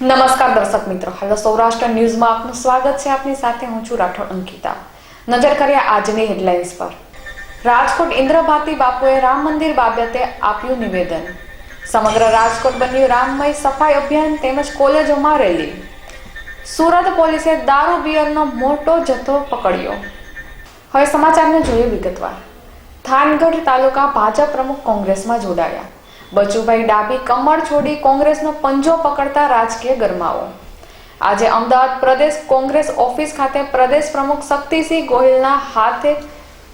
નમસ્કાર દર્શક મિત્રો. હાલો સૌરાષ્ટ્ર ન્યૂઝમાં આપનું સ્વાગત છે. આપની સાથે હું છું રાઠોડ અંકિતા. નજર કરીએ આજની હેડલાઇન્સ પર. રાજકોટ ઇન્દ્રભારતી બાપુએ રામ મંદિર બાબતે આપ્યું નિવેદન. સમગ્ર રાજકોટ બન્યું રામમય સફાઈ અભિયાન તેમજ કોલેજોમાં રેલી. સુરત પોલીસે દારૂ બિયરનો મોટો જથ્થો પકડ્યો. હવે સમાચારને જોઈએ વિગતવાર. થાનગઢ તાલુકા ભાજપ પ્રમુખ કોંગ્રેસમાં જોડાયા. બચુભાઈ ડાબી કમળ છોડી કોંગ્રેસનો પંજો પકડતા રાજકીય ગરમાવો. આજે અમદાવાદ પ્રદેશ કોંગ્રેસ ઓફિસ ખાતે પ્રદેશ પ્રમુખ શક્તિસિંહ ગોહિલના હાથે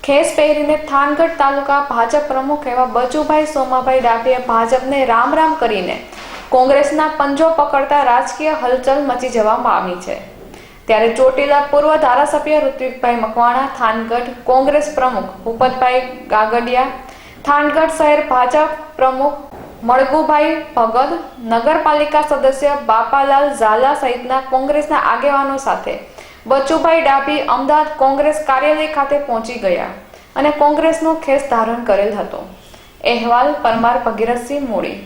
ખેસ પહેરીને થાનગઢ તાલુકા ભાજપ પ્રમુખ એવા બચુભાઈ સોમાભાઈ ડાબીએ ભાજપને રામ રામ કરીને કોંગ્રેસના પંજો પકડતા રાજકીય હલચલ મચી જવા પામી છે. ત્યારે ચોટીલા પૂર્વ ધારાસભ્ય ઋત્વિકભાઈ મકવાણા, થાનગઢ કોંગ્રેસ પ્રમુખ ભૂપતભાઈ ગાગડિયા થાનગઢ શહેર ભાજપ પ્રમુખ મળગુભાઈ ભગત, નગરપાલિકા સદસ્ય બાપાલાલ ઝાલા સહિતના કોંગ્રેસના આગેવાનો સાથે બચુભાઈ ડાભી અમદાવાદ કોંગ્રેસ કાર્યાલય ખાતે પહોંચી ગયા અને કોંગ્રેસનો ખેસ ધારણ કરેલ હતો. અહેવાલ પરમાર ભગીરથસિંહ મોડી.